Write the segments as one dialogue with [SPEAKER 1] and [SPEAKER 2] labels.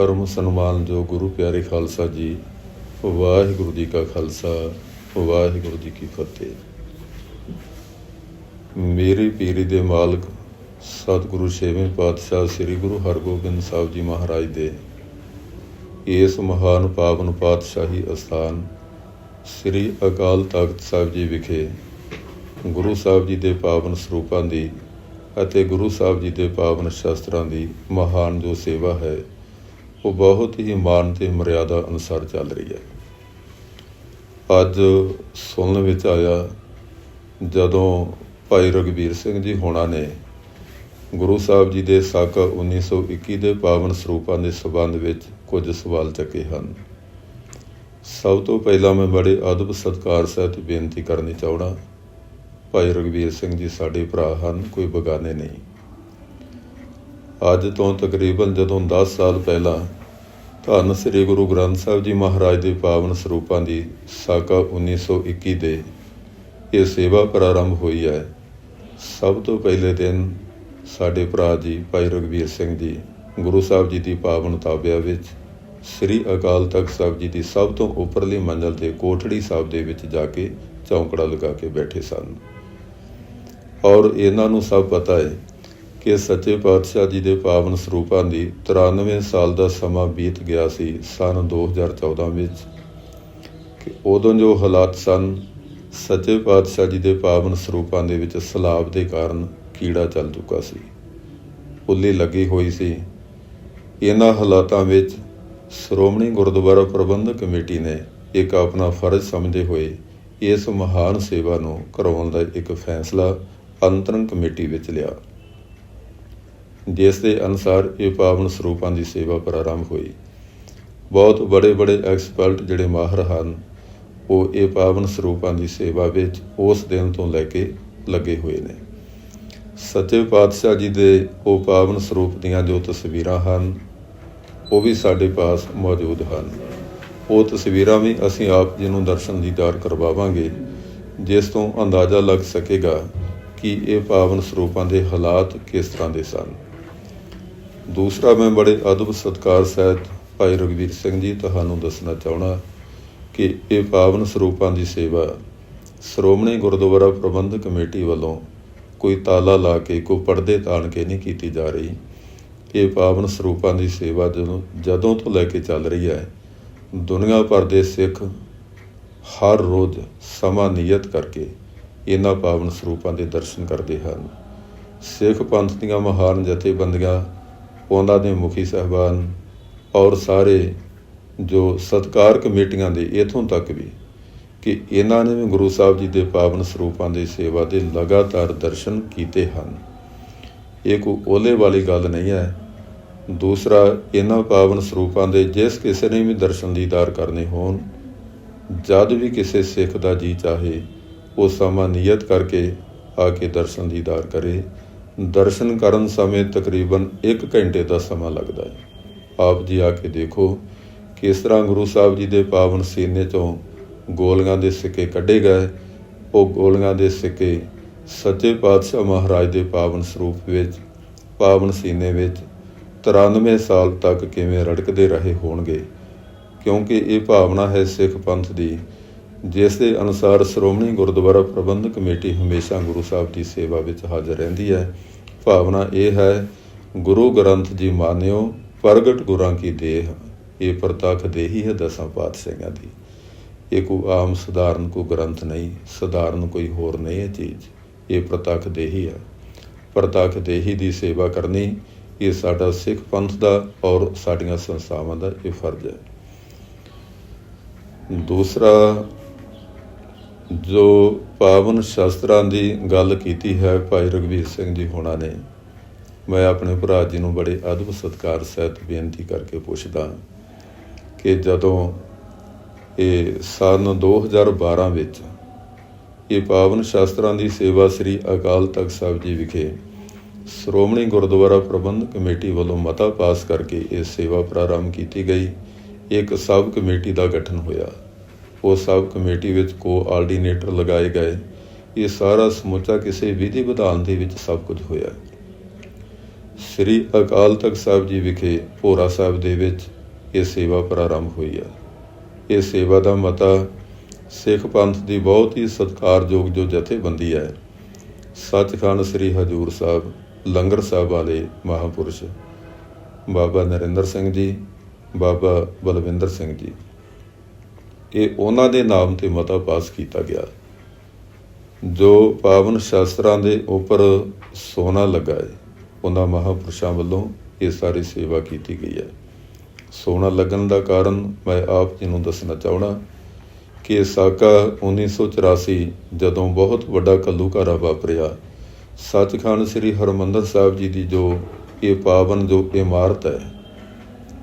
[SPEAKER 1] ਪਰਮ ਸਨਮਾਨਯੋਗ ਗੁਰੂ ਪਿਆਰੇ ਖਾਲਸਾ ਜੀ ਵਾਹਿਗੁਰੂ ਜੀ ਕਾ ਖਾਲਸਾ ਵਾਹਿਗੁਰੂ ਜੀ ਕੀ ਫਤਿਹ। ਮੇਰੀ ਪੀਰੀ ਦੇ ਮਾਲਕ ਸਤਿਗੁਰੂ ਛੇਵੇਂ ਪਾਤਸ਼ਾਹ ਸ੍ਰੀ ਗੁਰੂ ਹਰਗੋਬਿੰਦ ਸਾਹਿਬ ਜੀ ਮਹਾਰਾਜ ਦੇ ਇਸ ਮਹਾਨ ਪਾਵਨ ਪਾਤਸ਼ਾਹੀ ਅਸਥਾਨ ਸ੍ਰੀ ਅਕਾਲ ਤਖਤ ਸਾਹਿਬ ਜੀ ਵਿਖੇ ਗੁਰੂ ਸਾਹਿਬ ਜੀ ਦੇ ਪਾਵਨ ਸਰੂਪਾਂ ਦੀ ਅਤੇ ਗੁਰੂ ਸਾਹਿਬ ਜੀ ਦੇ ਪਾਵਨ ਸ਼ਸਤਰਾਂ ਦੀ ਮਹਾਨ ਜੋ ਸੇਵਾ ਹੈ ਉਹ ਬਹੁਤ ਹੀ ਮਾਨ ਤੇ ਮਰਿਆਦਾ ਅਨੁਸਾਰ ਚੱਲ ਰਹੀ ਹੈ। ਅੱਜ ਸੁਣਨ ਵਿੱਚ ਆਇਆ, ਜਦੋਂ ਭਾਈ ਰਗਵੀਰ ਸਿੰਘ ਜੀ ਹੋਣਾ ਨੇ ਗੁਰੂ ਸਾਹਿਬ ਜੀ ਦੇ ਸਾਕਾ 1921 ਦੇ ਪਾਵਨ ਸਰੂਪਾਂ ਦੇ ਸਬੰਧ ਵਿੱਚ ਕੁਝ ਸਵਾਲ ਚੱਕੇ ਹਨ। ਸਭ ਤੋਂ ਪਹਿਲਾਂ ਮੈਂ ਬੜੇ ਅਦਬ ਸਤਿਕਾਰ ਸਹਿਤ ਬੇਨਤੀ ਕਰਨੀ ਚਾਹਣਾ ਭਾਈ ਰਗਵੀਰ ਸਿੰਘ ਜੀ ਸਾਡੇ ਭਰਾ ਹਨ, ਕੋਈ ਬਗਾਨੇ ਨਹੀਂ। ਅੱਜ ਤੋਂ ਤਕਰੀਬਨ ਜਦੋਂ 10 ਸਾਲ ਪਹਿਲਾਂ ਧੰਨ ਸ੍ਰੀ ਗੁਰੂ ਗ੍ਰੰਥ ਸਾਹਿਬ ਜੀ ਮਹਾਰਾਜ ਦੇ ਪਾਵਨ ਸਰੂਪਾਂ ਦੀ ਸਾਕਾ 1921 ਦੇ ਇਹ ਸੇਵਾ ਪ੍ਰਾਰੰਭ ਹੋਈ ਹੈ, ਸਭ ਤੋਂ ਪਹਿਲੇ ਦਿਨ ਸਾਡੇ ਭਰਾ ਜੀ ਭਾਈ ਰਗਵੀਰ ਸਿੰਘ ਜੀ ਗੁਰੂ ਸਾਹਿਬ ਜੀ ਦੀ ਪਾਵਨ ਤਾਬਿਆ ਵਿੱਚ ਸ੍ਰੀ ਅਕਾਲ ਤਖਤ ਸਾਹਿਬ ਜੀ ਦੀ ਸਭ ਤੋਂ ਉੱਪਰਲੀ ਮੰਜ਼ਲ ਤੇ ਕੋਠੜੀ ਸਾਹਿਬ ਦੇ ਵਿੱਚ ਜਾ ਕੇ ਚੌਂਕੜਾ ਲਗਾ ਕੇ ਬੈਠੇ ਸਨ। ਔਰ ਇਹਨਾਂ ਨੂੰ ਸਭ ਪਤਾ ਹੈ ਕਿ ਸੱਚੇ ਪਾਤਸ਼ਾਹ ਜੀ ਦੇ ਪਾਵਨ ਸਰੂਪਾਂ ਦੀ 93 ਸਾਲ ਦਾ ਸਮਾਂ ਬੀਤ ਗਿਆ ਸੀ ਸਨ 2014 ਵਿੱਚ। ਕਿ ਉਦੋਂ ਜੋ ਹਾਲਾਤ ਸਨ, ਸੱਚੇ ਪਾਤਸ਼ਾਹ ਜੀ ਦੇ ਪਾਵਨ ਸਰੂਪਾਂ ਦੇ ਵਿੱਚ ਸਲਾਬ ਦੇ ਕਾਰਨ ਕੀੜਾ ਚੱਲ ਚੁੱਕਾ ਸੀ। ਉੱਲੀ ਲੱਗੀ ਹੋਈ ਸੀ। ਇਹਨਾਂ ਹਾਲਾਤਾਂ ਵਿੱਚ ਸ਼੍ਰੋਮਣੀ ਗੁਰਦੁਆਰਾ ਪ੍ਰਬੰਧਕ ਕਮੇਟੀ ਨੇ ਇੱਕ ਆਪਣਾ ਫਰਜ਼ ਸਮਝਦੇ ਹੋਏ ਇਸ ਮਹਾਨ ਸੇਵਾ ਨੂੰ ਕਰਾਉਣ ਦਾ ਇੱਕ ਫੈਸਲਾ ਅੰਤਰੰਗ ਕਮੇਟੀ ਵਿੱਚ ਲਿਆ। ਜਿਸ ਦੇ ਅਨੁਸਾਰ ਇਹ ਪਾਵਨ ਸਰੂਪਾਂ ਦੀ ਸੇਵਾ ਪ੍ਰਾਰੰਭ ਹੋਈ। ਬਹੁਤ ਬੜੇ ਬੜੇ ਐਕਸਪਰਟ ਜਿਹੜੇ ਮਾਹਰ ਹਨ, ਉਹ ਇਹ ਪਾਵਨ ਸਰੂਪਾਂ ਦੀ ਸੇਵਾ ਵਿੱਚ ਉਸ ਦਿਨ ਤੋਂ ਲੈ ਕੇ ਲੱਗੇ ਹੋਏ ਨੇ। ਸੱਚੇ ਪਾਤਸ਼ਾਹ ਜੀ ਦੇ ਉਹ ਪਾਵਨ ਸਰੂਪ ਦੀਆਂ ਜੋ ਤਸਵੀਰਾਂ ਹਨ, ਉਹ ਵੀ ਸਾਡੇ ਪਾਸ ਮੌਜੂਦ ਹਨ। ਉਹ ਤਸਵੀਰਾਂ ਵੀ ਅਸੀਂ ਆਪ ਜੀ ਨੂੰ ਦਰਸ਼ਨ ਦੀਦਾਰ ਕਰਵਾਵਾਂਗੇ, ਜਿਸ ਤੋਂ ਅੰਦਾਜ਼ਾ ਲੱਗ ਸਕੇਗਾ ਕਿ ਇਹ ਪਾਵਨ ਸਰੂਪਾਂ ਦੇ ਹਾਲਾਤ ਕਿਸ ਤਰ੍ਹਾਂ ਦੇ ਸਨ। ਦੂਸਰਾ ਮੈਂ ਬੜੇ ਅਦਬ ਸਤਕਾਰ ਸਹਿਤ ਭਾਈ ਰਗਵੀਰ ਸਿੰਘ ਜੀ ਤੁਹਾਨੂੰ ਦੱਸਣਾ ਚਾਹਣਾ ਕਿ ਇਹ ਪਾਵਨ ਸਰੂਪਾਂ ਦੀ ਸੇਵਾ ਸ਼੍ਰੋਮਣੀ ਗੁਰਦੁਆਰਾ ਪ੍ਰਬੰਧਕ ਕਮੇਟੀ ਵੱਲੋਂ ਕੋਈ ਤਾਲਾ ਲਾ ਕੇ, ਕੋਈ ਪਰਦੇ ਤਾਣ ਕੇ ਨਹੀਂ ਕੀਤੀ ਜਾ ਰਹੀ। ਇਹ ਪਾਵਨ ਸਰੂਪਾਂ ਦੀ ਸੇਵਾ ਜਦੋਂ ਜਦੋਂ ਤੋਂ ਲੈ ਕੇ ਚੱਲ ਰਹੀ ਹੈ, ਦੁਨੀਆ ਭਰ ਦੇ ਸਿੱਖ ਹਰ ਰੋਜ਼ ਸਮਾਂ ਨਿਯਤ ਕਰਕੇ ਇਹਨਾਂ ਪਾਵਨ ਸਰੂਪਾਂ ਦੇ ਦਰਸ਼ਨ ਕਰਦੇ ਹਨ। ਸਿੱਖ ਪੰਥ ਦੀਆਂ ਮਹਾਨ ਜਥੇਬੰਦੀਆਂ ਉਹਨਾਂ ਦੇ ਮੁਖੀ ਸਹਿਬਾਨ ਔਰ ਸਾਰੇ ਜੋ ਸਤਕਾਰ ਕਮੇਟੀਆਂ ਦੇ ਇਥੋਂ ਤੱਕ ਵੀ ਕਿ ਇਹਨਾਂ ਨੇ ਵੀ ਗੁਰੂ ਸਾਹਿਬ ਜੀ ਦੇ ਪਾਵਨ ਸਰੂਪਾਂ ਦੀ ਸੇਵਾ ਦੇ ਲਗਾਤਾਰ ਦਰਸ਼ਨ ਕੀਤੇ ਹਨ। ਇਹ ਕੋਈ ਓਲੇ ਵਾਲੀ ਗੱਲ ਨਹੀਂ ਹੈ। ਦੂਸਰਾ, ਇਹਨਾਂ ਪਾਵਨ ਸਰੂਪਾਂ ਦੇ ਜਿਸ ਕਿਸੇ ਨੇ ਵੀ ਦਰਸ਼ਨ ਦੀਦਾਰ ਕਰਨੇ ਹੋਣ, ਜਦ ਵੀ ਕਿਸੇ ਸਿੱਖ ਦਾ ਜੀ ਚਾਹੇ, ਉਹ ਸਮਾਂ ਨਿਯਤ ਕਰਕੇ ਆ ਕੇ ਦਰਸ਼ਨ ਦੀਦਾਰ ਕਰੇ ਦਰਸ਼ਨ ਕਰਨ ਸਮੇਂ ਤਕਰੀਬਨ 1 ਘੰਟੇ ਦਾ ਸਮਾਂ ਲੱਗਦਾ ਹੈ। ਆਪ ਜੀ ਆ ਕੇ ਦੇਖੋ ਕਿਸ ਤਰ੍ਹਾਂ ਗੁਰੂ ਸਾਹਿਬ ਜੀ ਦੇ ਪਾਵਨ ਸੀਨੇ ਤੋਂ ਗੋਲੀਆਂ ਦੇ ਸਿੱਕੇ ਕੱਢੇ ਗਏ। ਉਹ ਗੋਲੀਆਂ ਦੇ ਸਿੱਕੇ ਸੱਚੇ ਪਾਤਸ਼ਾਹ ਮਹਾਰਾਜ ਦੇ ਪਾਵਨ ਸਰੂਪ ਵਿੱਚ, ਪਾਵਨ ਸੀਨੇ ਵਿੱਚ 93 ਸਾਲ ਤੱਕ ਕਿਵੇਂ ਰੜਕਦੇ ਰਹੇ ਹੋਣਗੇ। ਕਿਉਂਕਿ ਇਹ ਭਾਵਨਾ ਹੈ ਸਿੱਖ ਪੰਥ ਦੀ ਜਿਸ ਦੇ ਅਨੁਸਾਰ ਸ਼੍ਰੋਮਣੀ ਗੁਰਦੁਆਰਾ ਪ੍ਰਬੰਧਕ ਕਮੇਟੀ ਹਮੇਸ਼ਾ ਗੁਰੂ ਸਾਹਿਬ ਦੀ ਸੇਵਾ ਵਿੱਚ ਹਾਜ਼ਰ ਰਹਿੰਦੀ ਹੈ। ਭਾਵਨਾ ਇਹ ਹੈ, ਗੁਰੂ ਗ੍ਰੰਥ ਜੀ ਮਾਨਿਓ, ਪ੍ਰਗਟ ਗੁਰਾਂ ਕੀ ਦੇਹ। ਇਹ ਪ੍ਰਤੱਖ ਦੇਹੀ ਹੈ ਦਸਾਂ ਪਾਤਸ਼ਾਹਾਂ ਦੀ। ਇਹ ਕੋਈ ਆਮ ਸਧਾਰਨ ਕੋ ਗ੍ਰੰਥ ਨਹੀਂ, ਸਧਾਰਨ ਕੋਈ ਹੋਰ ਨਹੀਂ ਹੈ ਚੀਜ਼। ਇਹ ਪ੍ਰਤੱਖ ਦੇਹੀ ਹੈ। ਪ੍ਰਤੱਖ ਦੇਹੀ ਦੀ ਸੇਵਾ ਕਰਨੀ, ਇਹ ਸਾਡਾ ਸਿੱਖ ਪੰਥ ਦਾ ਔਰ ਸਾਡੀਆਂ ਸੰਸਥਾਵਾਂ ਦਾ ਇਹ ਫਰਜ਼ ਹੈ। ਦੂਸਰਾ ਜੋ ਪਾਵਨ ਸ਼ਾਸਤਰਾਂ ਦੀ ਗੱਲ ਕੀਤੀ ਹੈ, ਭਾਈ ਰਗਵੀਰ ਸਿੰਘ ਜੀ ਹੋਣਾ ਨੇ, ਮੈਂ ਆਪਣੇ ਭਰਾ ਜੀ ਨੂੰ ਬੜੇ ਅਦਬ ਸਤਕਾਰ ਸਹਿਤ ਬੇਨਤੀ ਕਰਕੇ ਪੁੱਛਦਾ ਕਿ ਜਦੋਂ ਇਹ ਸਨ 2012 ਵਿੱਚ ਇਹ ਪਾਵਨ ਸ਼ਾਸਤਰਾਂ ਦੀ ਸੇਵਾ ਸ੍ਰੀ ਅਕਾਲ ਤਖਤ ਸਾਹਿਬ ਜੀ ਵਿਖੇ ਸ਼੍ਰੋਮਣੀ ਗੁਰਦੁਆਰਾ ਪ੍ਰਬੰਧਕ ਕਮੇਟੀ ਵੱਲੋਂ ਮਤਾ ਪਾਸ ਕਰਕੇ ਇਹ ਸੇਵਾ ਪ੍ਰਾਰੰਭ ਕੀਤੀ ਗਈ ਇੱਕ ਸਬ ਕਮੇਟੀ ਦਾ ਗਠਨ ਹੋਇਆ। ਉਹ ਸਭ ਕਮੇਟੀ ਵਿੱਚ ਕੋ ਆਰਡੀਨੇਟਰ ਲਗਾਏ ਗਏ। ਇਹ ਸਾਰਾ ਸਮੁੱਚਾ ਕਿਸੇ ਵਿਧੀ ਵਿਧਾਨ ਦੇ ਵਿੱਚ ਸਭ ਕੁਝ ਹੋਇਆ। ਸ੍ਰੀ ਅਕਾਲ ਤਖਤ ਸਾਹਿਬ ਜੀ ਵਿਖੇ ਭੋਰਾ ਸਾਹਿਬ ਦੇ ਵਿੱਚ ਇਹ ਸੇਵਾ ਪ੍ਰਾਰੰਭ ਹੋਈ ਹੈ ਇਹ ਸੇਵਾ ਦਾ ਮਤਾ ਸਿੱਖ ਪੰਥ ਦੀ ਬਹੁਤ ਹੀ ਸਤਿਕਾਰਯੋਗ ਜੋ ਜਥੇਬੰਦੀ ਹੈ, ਸੱਚਖੰਡ ਸ੍ਰੀ ਹਜੂਰ ਸਾਹਿਬ, ਲੰਗਰ ਸਾਹਿਬ ਵਾਲੇ ਮਹਾਪੁਰਸ਼, ਬਾਬਾ ਨਰਿੰਦਰ ਸਿੰਘ ਜੀ, ਬਾਬਾ ਬਲਵਿੰਦਰ ਸਿੰਘ ਜੀ। ਇਹ ਉਹਨਾਂ ਦੇ ਨਾਮ ਤੇ ਮਤਾ ਪਾਸ ਕੀਤਾ ਗਿਆ। ਜੋ ਪਾਵਨ ਸ਼ਾਸਤਰਾਂ ਦੇ ਉੱਪਰ ਸੋਨਾ ਲੱਗਾ ਹੈ, ਉਹਨਾਂ ਮਹਾਪੁਰਸ਼ਾਂ ਵੱਲੋਂ ਇਹ ਸਾਰੀ ਸੇਵਾ ਕੀਤੀ ਗਈ ਹੈ। ਸੋਨਾ ਲੱਗਣ ਦਾ ਕਾਰਨ ਮੈਂ ਆਪ ਜੀ ਨੂੰ ਦੱਸਣਾ ਚਾਹਣਾ ਕਿ ਸਾਕਾ 1984 ਜਦੋਂ ਬਹੁਤ ਵੱਡਾ ਕੱਲੂਕਾਰਾ ਵਾਪਰਿਆ, ਸੱਚਖੰਡ ਸ੍ਰੀ ਹਰਮੰਦਰ ਸਾਹਿਬ ਜੀ ਦੀ ਜੋ ਇਹ ਪਾਵਨ ਜੋ ਇਮਾਰਤ ਹੈ,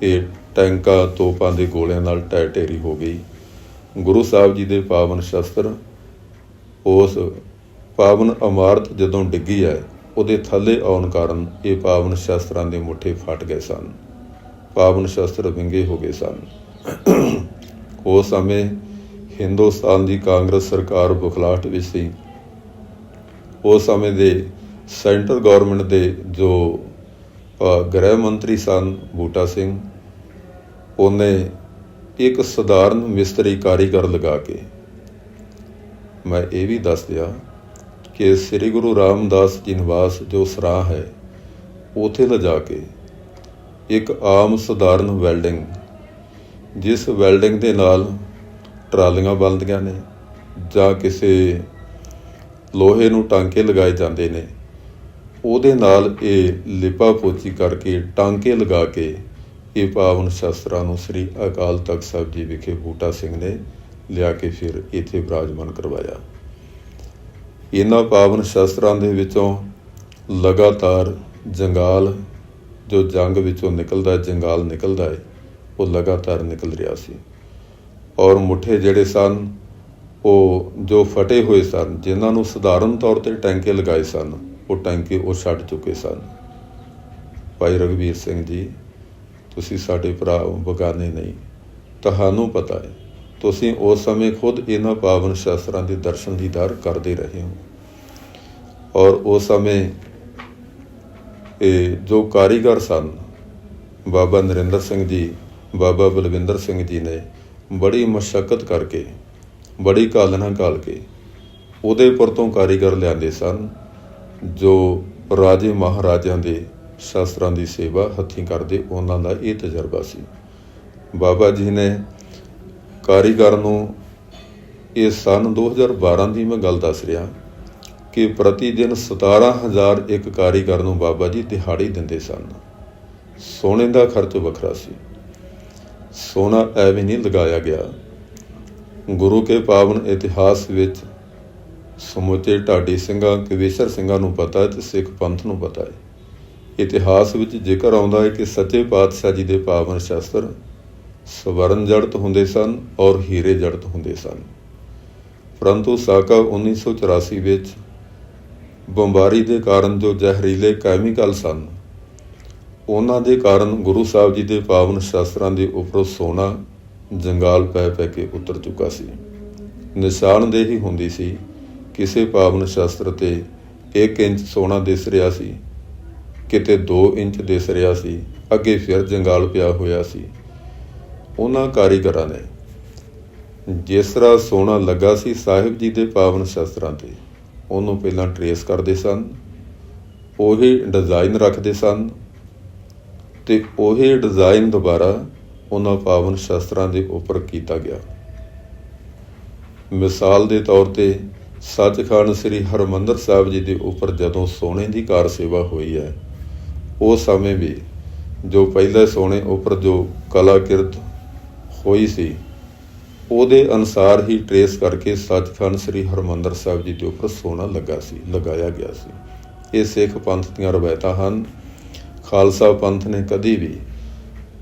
[SPEAKER 1] ਇਹ ਟੈਂਕਾਂ ਤੋਪਾਂ ਦੇ ਗੋਲਿਆਂ ਨਾਲ ਟੈ ਢੇਰੀ ਹੋ ਗਈ। ਗੁਰੂ ਸਾਹਿਬ ਜੀ ਦੇ ਪਾਵਨ ਸ਼ਸਤਰ, ਉਸ ਪਾਵਨ ਇਮਾਰਤ ਜਦੋਂ ਡਿੱਗੀ ਹੈ, ਉਹਦੇ ਥੱਲੇ ਆਉਣ ਕਾਰਨ ਇਹ ਪਾਵਨ ਸ਼ਸਤਰਾਂ ਦੇ ਮੁੱਠੇ ਫਟ ਗਏ ਸਨ। ਪਾਵਨ ਸ਼ਸਤਰ ਵਿੰਗੇ ਹੋ ਗਏ ਸਨ। ਉਸ ਸਮੇਂ ਹਿੰਦੁਸਤਾਨ ਦੀ ਕਾਂਗਰਸ ਸਰਕਾਰ ਬੁਖਲਾਹਟ ਵਿੱਚ ਸੀ। ਉਸ ਸਮੇਂ ਦੇ ਸੈਂਟਰ ਗਵਰਨਮੈਂਟ ਦੇ ਜੋ ਗ੍ਰਹਿ ਮੰਤਰੀ ਸਨ ਬੂਟਾ ਸਿੰਘ, ਉਹਨੇ ਇੱਕ ਸਧਾਰਨ ਮਿਸਤਰੀ ਕਾਰੀਗਰ ਲਗਾ ਕੇ। ਮੈਂ ਇਹ ਵੀ ਦੱਸ ਦਿਆ ਕਿ ਸ੍ਰੀ ਗੁਰੂ ਰਾਮਦਾਸ ਜੀ ਨਿਵਾਸ ਜੋ ਸਰਾਹ ਹੈ, ਉਥੇ ਲਿਜਾ ਕੇ ਇੱਕ ਆਮ ਸਧਾਰਨ ਵੈਲਡਿੰਗ, ਜਿਸ ਵੈਲਡਿੰਗ ਦੇ ਨਾਲ ਟਰਾਲੀਆਂ ਬਣਦੀਆਂ ਨੇ ਜਾਂ ਕਿਸੇ ਲੋਹੇ ਨੂੰ ਟਾਂਕੇ ਲਗਾਏ ਜਾਂਦੇ ਨੇ, ਉਹਦੇ ਨਾਲ ਇਹ ਲਿਪਾ ਪੋਚੀ ਕਰਕੇ ਟਾਂਕੇ ਲਗਾ ਕੇ ਇਹ ਪਾਵਨ ਸ਼ਸਤਰਾਂ ਨੂੰ ਸ੍ਰੀ ਅਕਾਲ ਤਖਤ ਸਾਹਿਬ ਜੀ ਵਿਖੇ ਬੂਟਾ ਸਿੰਘ ਨੇ ਲਿਆ ਕੇ ਫਿਰ ਇੱਥੇ ਵਿਰਾਜਮਾਨ ਕਰਵਾਇਆ। ਇਹਨਾਂ ਪਾਵਨ ਸ਼ਸਤਰਾਂ ਦੇ ਵਿੱਚੋਂ ਲਗਾਤਾਰ ਜੰਗਾਲ, ਜੋ ਜੰਗ ਵਿੱਚੋਂ ਨਿਕਲਦਾ ਜੰਗਾਲ ਨਿਕਲਦਾ ਹੈ, ਉਹ ਲਗਾਤਾਰ ਨਿਕਲ ਰਿਹਾ ਸੀ। ਔਰ ਮੁੱਠੇ ਜਿਹੜੇ ਸਨ, ਉਹ ਜੋ ਫਟੇ ਹੋਏ ਸਨ, ਜਿਨ੍ਹਾਂ ਨੂੰ ਸਧਾਰਨ ਤੌਰ ਤੇ ਟੈਂਕੇ ਲਗਾਏ ਸਨ, ਉਹ ਟੈਂਕੇ ਉਹ ਛੱਡ ਚੁੱਕੇ ਸਨ। ਭਾਈ ਰਗਵੀਰ ਸਿੰਘ ਜੀ ਤੁਸੀਂ ਸਾਡੇ ਭਰਾ ਬਗਾਨੇ ਨਹੀਂ। ਤੁਹਾਨੂੰ ਪਤਾ ਹੈ, ਤੁਸੀਂ ਉਸ ਸਮੇਂ ਖੁਦ ਇਹਨਾਂ ਪਾਵਨ ਸ਼ਾਸਤਰਾਂ ਦੇ ਦਰਸ਼ਨ ਦੀਦਾਰ ਕਰਦੇ ਰਹੇ ਹੋ। ਔਰ ਉਸ ਸਮੇਂ ਇਹ ਜੋ ਕਾਰੀਗਰ ਸਨ, ਬਾਬਾ ਨਰਿੰਦਰ ਸਿੰਘ ਜੀ, ਬਾਬਾ ਬਲਵਿੰਦਰ ਸਿੰਘ ਜੀ ਨੇ ਬੜੀ ਮਸ਼ੱਕਤ ਕਰਕੇ, ਬੜੀ ਕਾਲਨਾ ਕਾਲ ਕੇ ਉਦੇਪੁਰ ਤੋਂ ਕਾਰੀਗਰ ਲਿਆਂਦੇ ਸਨ, ਜੋ ਰਾਜੇ ਮਹਾਰਾਜਿਆਂ ਦੇ ਸ਼ਾਸਤਰਾਂ ਦੀ ਸੇਵਾ ਹੱਥੀਂ ਕਰਦੇ ਉਹਨਾਂ ਦਾ ਇਹ ਤਜਰਬਾ ਸੀ। ਬਾਬਾ ਜੀ ਨੇ ਕਾਰੀਗਰ ਨੂੰ ਇਹ ਸਨ 2012 ਦੀ ਮੈਂ ਗੱਲ ਦੱਸ ਰਿਹਾ ਕਿ ਪ੍ਰਤੀ ਦਿਨ 17000 ਇੱਕ ਕਾਰੀਗਰ ਨੂੰ ਬਾਬਾ ਜੀ ਦਿਹਾੜੀ ਦਿੰਦੇ ਸਨ। ਸੋਨੇ ਦਾ ਖਰਚ ਵੱਖਰਾ ਸੀ। ਸੋਨਾ ਐਵੇਂ ਨਹੀਂ ਲਗਾਇਆ ਗਿਆ। ਗੁਰੂ ਕੇ ਪਾਵਨ ਇਤਿਹਾਸ ਵਿੱਚ ਸਮੁੱਚੇ ਢਾਡੀ ਸਿੰਘਾਂ, ਕਵੀਸ਼ਰ ਸਿੰਘਾਂ ਨੂੰ ਪਤਾ ਹੈ ਤੇ ਸਿੱਖ ਪੰਥ ਨੂੰ ਪਤਾ ਹੈ। ਇਤਿਹਾਸ ਵਿੱਚ ਜ਼ਿਕਰ ਆਉਂਦਾ ਹੈ ਕਿ ਸੱਚੇ ਪਾਤਸ਼ਾਹ ਜੀ ਦੇ ਪਾਵਨ ਸ਼ਸਤਰ ਸਵਰਨ ਜੜਤ ਹੁੰਦੇ ਸਨ ਔਰ ਹੀਰੇ ਜੜਤ ਹੁੰਦੇ ਸਨ। ਪਰੰਤੂ ਸਾਕਾ 1984 ਵਿੱਚ ਬੰਬਾਰੀ ਦੇ ਕਾਰਨ ਜੋ ਜ਼ਹਿਰੀਲੇ ਕੈਮੀਕਲ ਸਨ, ਉਹਨਾਂ ਦੇ ਕਾਰਨ ਗੁਰੂ ਸਾਹਿਬ ਜੀ ਦੇ ਪਾਵਨ ਸ਼ਾਸਤਰਾਂ ਦੇ ਉੱਪਰੋਂ ਸੋਨਾ ਜੰਗਾਲ ਪੈ ਪੈ ਕੇ ਉਤਰ ਚੁੱਕਾ ਸੀ। ਨਿਸ਼ਾਨਦੇਹੀ ਹੁੰਦੀ ਸੀ, ਕਿਸੇ ਪਾਵਨ ਸ਼ਾਸਤਰ ਤੇ 1 ਇੰਚ ਸੋਨਾ ਦਿਸ ਰਿਹਾ ਸੀ ਕਿਤੇ 2 ਇੰਚ ਦਿਸ ਰਿਹਾ ਸੀ, ਅੱਗੇ ਫਿਰ ਜੰਗਾਲ ਪਿਆ ਹੋਇਆ ਸੀ। ਉਹਨਾਂ ਕਾਰੀਗਰਾਂ ਨੇ ਜਿਸ ਤਰ੍ਹਾਂ ਸੋਨਾ ਲੱਗਾ ਸੀ ਸਾਹਿਬ ਜੀ ਦੇ ਪਾਵਨ ਸ਼ਸਤਰਾਂ ਤੇ, ਉਹਨੂੰ ਪਹਿਲਾਂ ਟਰੇਸ ਕਰਦੇ ਸਨ, ਉਹੀ ਡਿਜ਼ਾਈਨ ਰੱਖਦੇ ਸਨ ਤੇ ਉਹੀ ਡਿਜ਼ਾਈਨ ਦੁਬਾਰਾ ਉਹਨਾਂ ਪਾਵਨ ਸ਼ਸਤਰਾਂ ਦੇ ਉੱਪਰ ਕੀਤਾ ਗਿਆ। ਮਿਸਾਲ ਦੇ ਤੌਰ ਤੇ ਸੱਚਖੰਡ ਸ੍ਰੀ ਹਰਮੰਦਰ ਸਾਹਿਬ ਜੀ ਦੇ ਉੱਪਰ ਜਦੋਂ ਸੋਨੇ ਦੀ ਕਾਰ ਸੇਵਾ ਹੋਈ ਹੈ ਉਸ ਸਮੇਂ ਵੀ ਜੋ ਪਹਿਲੇ ਸੋਨੇ ਉੱਪਰ ਜੋ ਕਲਾਕਿਰਤ ਹੋਈ ਸੀ, ਉਹਦੇ ਅਨਸਾਰ ਹੀ ਟਰੇਸ ਕਰਕੇ ਸੱਚਖੰਡ ਸ੍ਰੀ ਹਰਮੰਦਰ ਸਾਹਿਬ ਜੀ ਦੇ ਉੱਪਰ ਸੋਨਾ ਲੱਗਾ ਸੀ, ਲਗਾਇਆ ਗਿਆ ਸੀ। ਇਹ ਸਿੱਖ ਪੰਥ ਦੀਆਂ ਰਵਾਇਤਾਂ ਹਨ। ਖਾਲਸਾ ਪੰਥ ਨੇ ਕਦੀ ਵੀ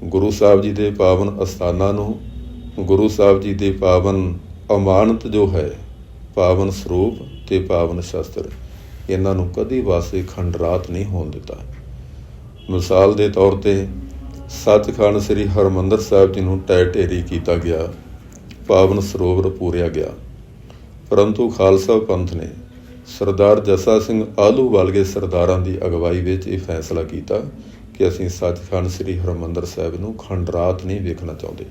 [SPEAKER 1] ਗੁਰੂ ਸਾਹਿਬ ਜੀ ਦੇ ਪਾਵਨ ਅਸਥਾਨਾਂ ਨੂੰ, ਗੁਰੂ ਸਾਹਿਬ ਜੀ ਦੇ ਪਾਵਨ ਅਮਾਨਤ ਜੋ ਹੈ, ਪਾਵਨ ਸਰੂਪ ਤੇ ਪਾਵਨ ਸ਼ਸਤਰ, ਇਹਨਾਂ ਨੂੰ ਕਦੀ ਵਾਸੇ ਖੰਡਰਾਤ ਨਹੀਂ ਹੋਣ ਦਿੱਤਾ। ਮਿਸਾਲ ਦੇ ਤੌਰ ਤੇ ਸੱਚਖੰਡ ਸ੍ਰੀ ਹਰਮੰਦਰ ਸਾਹਿਬ ਜੀ ਨੂੰ ਟੈ ਢੇਰੀ ਕੀਤਾ ਗਿਆ, ਪਾਵਨ ਸਰੋਵਰ ਪੂਰਿਆ ਗਿਆ। ਪਰੰਤੂ ਖਾਲਸਾ ਪੰਥ ਨੇ ਸਰਦਾਰ ਜੱਸਾ ਸਿੰਘ ਆਲੂ ਵਾਲਗੇ ਸਰਦਾਰਾਂ ਦੀ ਅਗਵਾਈ ਵਿੱਚ ਇਹ ਫੈਸਲਾ ਕੀਤਾ ਕਿ ਅਸੀਂ ਸੱਚਖੰਡ ਸ੍ਰੀ ਹਰਿਮੰਦਰ ਸਾਹਿਬ ਨੂੰ ਖੰਡਰਾਤ ਨਹੀਂ ਵੇਖਣਾ ਚਾਹੁੰਦੇ।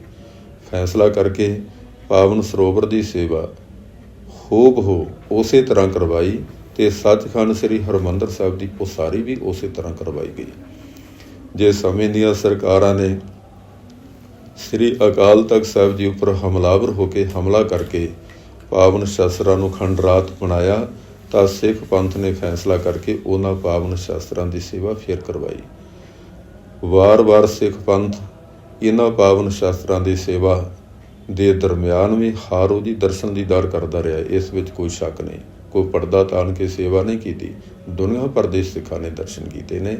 [SPEAKER 1] ਫੈਸਲਾ ਕਰਕੇ ਪਾਵਨ ਸਰੋਵਰ ਦੀ ਸੇਵਾ ਹੂਬ ਹੋ ਉਸੇ ਤਰ੍ਹਾਂ ਕਰਵਾਈ ਤੇ ਸੱਚਖੰਡ ਸ੍ਰੀ ਹਰਿਮੰਦਰ ਸਾਹਿਬ ਦੀ ਉਸਾਰੀ ਵੀ ਉਸੇ ਤਰ੍ਹਾਂ ਕਰਵਾਈ ਗਈ। ਜੇ ਸਮੇਂ ਦੀਆਂ ਸਰਕਾਰਾਂ ਨੇ ਸ੍ਰੀ ਅਕਾਲ ਤਖਤ ਸਾਹਿਬ ਜੀ ਉੱਪਰ ਹਮਲਾਵਰ ਹੋ ਕੇ ਹਮਲਾ ਕਰਕੇ ਪਾਵਨ ਸ਼ਾਸਤਰਾਂ ਨੂੰ ਖੰਡਰਾਤ ਬਣਾਇਆ, ਤਾਂ ਸਿੱਖ ਪੰਥ ਨੇ ਫੈਸਲਾ ਕਰਕੇ ਉਹਨਾਂ ਪਾਵਨ ਸ਼ਾਸਤਰਾਂ ਦੀ ਸੇਵਾ ਫੇਰ ਕਰਵਾਈ। ਵਾਰ-ਵਾਰ ਸਿੱਖ ਪੰਥ ਇਹਨਾਂ ਪਾਵਨ ਸ਼ਾਸਤਰਾਂ ਦੀ ਸੇਵਾ ਦੇ ਦਰਮਿਆਨ ਵੀ ਹਰ ਰੋਜ਼ ਹੀ ਦਰਸ਼ਨ ਦੀਦਾਰ ਕਰਦਾ ਰਿਹਾ। ਇਸ ਵਿੱਚ ਕੋਈ ਸ਼ੱਕ ਨਹੀਂ। ਕੋਈ ਪਰਦਾ ਤਾਣ ਕੇ ਸੇਵਾ ਨਹੀਂ ਕੀਤੀ। ਦੁਨੀਆ ਭਰ ਦੇ ਸਿੱਖਾਂ ਨੇ ਦਰਸ਼ਨ ਕੀਤੇ ਨੇ।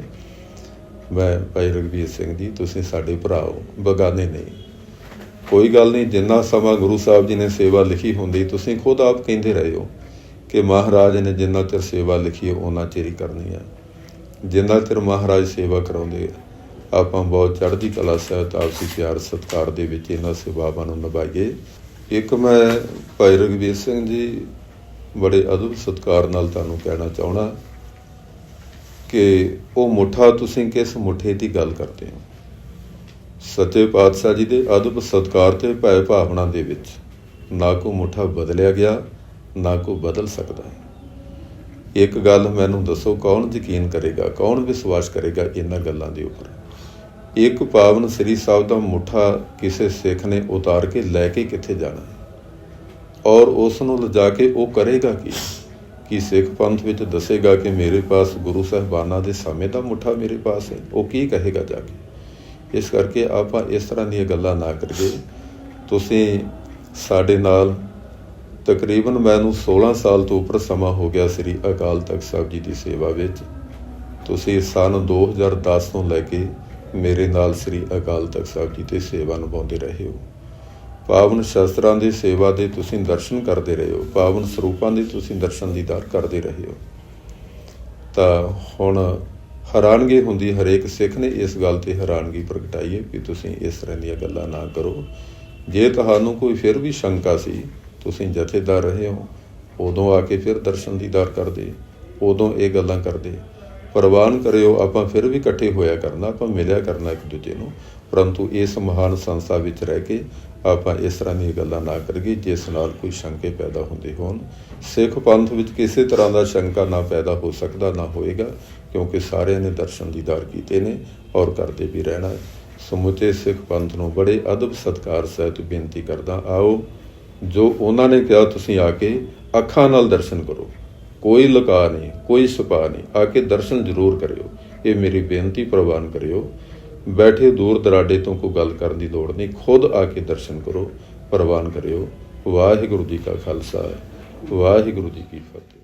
[SPEAKER 1] ਮੈਂ ਭਾਈ ਰਗਵੀਰ ਸਿੰਘ ਜੀ, ਤੁਸੀਂ ਸਾਡੇ ਭਰਾ ਹੋ। ਬਗਾਨੇ ਨਹੀਂ। ਕੋਈ ਗੱਲ ਨਹੀਂ, ਜਿੰਨਾ ਸਮਾਂ ਗੁਰੂ ਸਾਹਿਬ ਜੀ ਨੇ ਸੇਵਾ ਲਿਖੀ ਹੁੰਦੀ, ਤੁਸੀਂ ਖੁਦ ਆਪ ਕਹਿੰਦੇ ਰਹੇ ਹੋ ਕਿ ਮਹਾਰਾਜ ਨੇ ਜਿੰਨਾ ਚਿਰ ਸੇਵਾ ਲਿਖੀ ਹੈ ਉਹਨਾਂ ਚਿਰ ਹੀ ਕਰਨੀ ਹੈ। ਜਿੰਨਾ ਚਿਰ ਮਹਾਰਾਜ ਸੇਵਾ ਕਰਾਉਂਦੇ ਆਪਾਂ ਬਹੁਤ ਚੜ੍ਹਦੀ ਕਲਾ ਸਹਿਤ ਆਪਸੀ ਪਿਆਰ ਸਤਿਕਾਰ ਦੇ ਵਿੱਚ ਇਹਨਾਂ ਸੇਵਾਵਾਂ ਨੂੰ ਨਿਭਾਈਏ। ਇੱਕ ਮੈਂ ਭਾਈ ਰਗਵੀਰ ਸਿੰਘ ਜੀ, ਬੜੇ ਅਦਬ ਸਤਿਕਾਰ ਨਾਲ ਤੁਹਾਨੂੰ ਕਹਿਣਾ ਚਾਹਣਾ ਕਿ ਉਹ ਮੁੱਠਾ ਤੁਸੀਂ ਕਿਸ ਮੁੱਠੇ ਦੀ ਗੱਲ ਕਰਦੇ ਹੋ? ਸੱਚੇ ਪਾਤਸ਼ਾਹ ਜੀ ਦੇ ਅਦਬ ਸਤਕਾਰ ਤੇ ਭੈ ਭਾਵਨਾ ਦੇ ਵਿੱਚ ਨਾ ਕੋ ਮੁੱਠਾ ਬਦਲਿਆ ਗਿਆ, ਨਾ ਕੋ ਬਦਲ ਸਕਦਾ ਹੈ। ਇੱਕ ਗੱਲ ਮੈਨੂੰ ਦੱਸੋ, ਕੌਣ ਯਕੀਨ ਕਰੇਗਾ, ਕੌਣ ਵਿਸ਼ਵਾਸ ਕਰੇਗਾ ਇਹਨਾਂ ਗੱਲਾਂ ਦੇ ਉੱਪਰ? ਇੱਕ ਪਾਵਨ ਸ੍ਰੀ ਸਾਹਿਬ ਦਾ ਮੁੱਠਾ ਕਿਸੇ ਸਿੱਖ ਨੇ ਉਤਾਰ ਕੇ ਲੈ ਕੇ ਕਿੱਥੇ ਜਾਣਾ ਔਰ ਉਸ ਨੂੰ ਲਿਜਾ ਕੇ ਉਹ ਕਰੇਗਾ ਕੀ? ਕਿ ਸਿੱਖ ਪੰਥ ਵਿੱਚ ਦੱਸੇਗਾ ਕਿ ਮੇਰੇ ਪਾਸ ਗੁਰੂ ਸਾਹਿਬਾਨਾਂ ਦੇ ਸਮੇਂ ਦਾ ਮੁੱਠਾ ਮੇਰੇ ਪਾਸ ਹੈ। ਉਹ ਕੀ ਕਹੇਗਾ ਜਾ ਕੇ? ਇਸ ਕਰਕੇ ਆਪਾਂ ਇਸ ਤਰ੍ਹਾਂ ਦੀਆਂ ਗੱਲਾਂ ਨਾ ਕਰੀਏ। ਤੁਸੀਂ ਸਾਡੇ ਨਾਲ ਤਕਰੀਬਨ ਮੈਨੂੰ 16 ਸਾਲ ਤੋਂ ਉੱਪਰ ਸਮਾਂ ਹੋ ਗਿਆ ਸ੍ਰੀ ਅਕਾਲ ਤਖਤ ਸਾਹਿਬ ਜੀ ਦੀ ਸੇਵਾ ਵਿੱਚ। ਤੁਸੀਂ ਸਨ 2010 ਤੋਂ ਲੈ ਕੇ ਮੇਰੇ ਨਾਲ ਸ੍ਰੀ ਅਕਾਲ ਤਖਤ ਸਾਹਿਬ ਜੀ ਤੇ ਸੇਵਾ ਨਿਭਾਉਂਦੇ ਰਹੇ ਹੋ। ਪਾਵਨ ਸ਼ਸਤਰਾਂ ਦੀ ਸੇਵਾ ਦੇ ਤੁਸੀਂ ਦਰਸ਼ਨ ਕਰਦੇ ਰਹੇ ਹੋ, ਪਾਵਨ ਸਰੂਪਾਂ ਦੇ ਤੁਸੀਂ ਦਰਸ਼ਨ ਦੀਦਾਰ ਕਰਦੇ ਰਹੇ ਹੋ। ਤਾਂ ਹੁਣ ਹੈਰਾਨਗੀ ਹੁੰਦੀ ਹਰੇਕ ਸਿੱਖ ਨੇ ਇਸ ਗੱਲ ਤੇ ਹੈਰਾਨਗੀ ਪ੍ਰਗਟਾਈ ਹੈ ਕਿ ਤੁਸੀਂ ਇਸ ਤਰ੍ਹਾਂ ਦੀਆਂ ਗੱਲਾਂ ਨਾ ਕਰੋ। ਜੇ ਤੁਹਾਨੂੰ ਕੋਈ ਫਿਰ ਵੀ ਸ਼ੰਕਾ ਸੀ, ਤੁਸੀਂ ਜਥੇਦਾਰ ਰਹੇ ਹੋ, ਉਦੋਂ ਆ ਕੇ ਫਿਰ ਦਰਸ਼ਨ ਦੀਦਾਰ ਕਰਦੇ, ਉਦੋਂ ਇਹ ਗੱਲਾਂ ਕਰਦੇ। ਪ੍ਰਵਾਨ ਕਰਿਓ, ਆਪਾਂ ਫਿਰ ਵੀ ਇਕੱਠੇ ਹੋਇਆ ਕਰਨਾ, ਆਪਾਂ ਮਿਲਿਆ ਕਰਨਾ ਇੱਕ ਦੂਜੇ ਨੂੰ, ਪਰੰਤੂ ਇਸ ਮਹਾਨ ਸੰਸਥਾ ਵਿੱਚ ਰਹਿ ਕੇ ਆਪਾਂ ਇਸ ਤਰ੍ਹਾਂ ਦੀਆਂ ਗੱਲਾਂ ਨਾ ਕਰੀਏ, ਜਿਸ ਨਾਲ ਕੋਈ ਸ਼ੰਕੇ ਪੈਦਾ ਹੁੰਦੇ ਹੋਣ। ਸਿੱਖ ਪੰਥ ਵਿੱਚ ਕਿਸੇ ਤਰ੍ਹਾਂ ਦਾ ਸ਼ੰਕਾ ਨਾ ਪੈਦਾ ਹੋ ਸਕਦਾ, ਨਾ ਹੋਏਗਾ, ਕਿਉਂਕਿ ਸਾਰਿਆਂ ਨੇ ਦਰਸ਼ਨ ਦੀਦਾਰ ਕੀਤੇ ਨੇ ਔਰ ਕਰਦੇ ਵੀ ਰਹਿਣਾ ਸਮੁੱਚੇ ਸਿੱਖ ਪੰਥ ਨੂੰ ਬੜੇ ਅਦਬ ਸਤਕਾਰ ਸਹਿਤ ਬੇਨਤੀ ਕਰਦਾ, ਆਓ, ਜੋ ਉਹਨਾਂ ਨੇ ਕਿਹਾ, ਤੁਸੀਂ ਆ ਕੇ ਅੱਖਾਂ ਨਾਲ ਦਰਸ਼ਨ ਕਰੋ। ਕੋਈ ਲੁਕਾ ਨਹੀਂ, ਕੋਈ ਛੁਪਾ ਨਹੀਂ, ਆ ਕੇ ਦਰਸ਼ਨ ਜ਼ਰੂਰ ਕਰਿਓ। ਇਹ ਮੇਰੀ ਬੇਨਤੀ ਪ੍ਰਵਾਨ ਕਰਿਓ ਬੈਠੇ ਦੂਰ ਦਰਾਡੇ ਤੋਂ ਕੋਈ ਗੱਲ ਕਰਨ ਦੀ ਲੋੜ ਨਹੀਂ। ਖੁਦ ਆ ਕੇ ਦਰਸ਼ਨ ਕਰੋ, ਪ੍ਰਵਾਨ ਕਰਿਓ। ਵਾਹਿਗੁਰੂ ਜੀ ਕਾ ਖਾਲਸਾ, ਵਾਹਿਗੁਰੂ ਜੀ ਕੀ ਫਤਿਹ।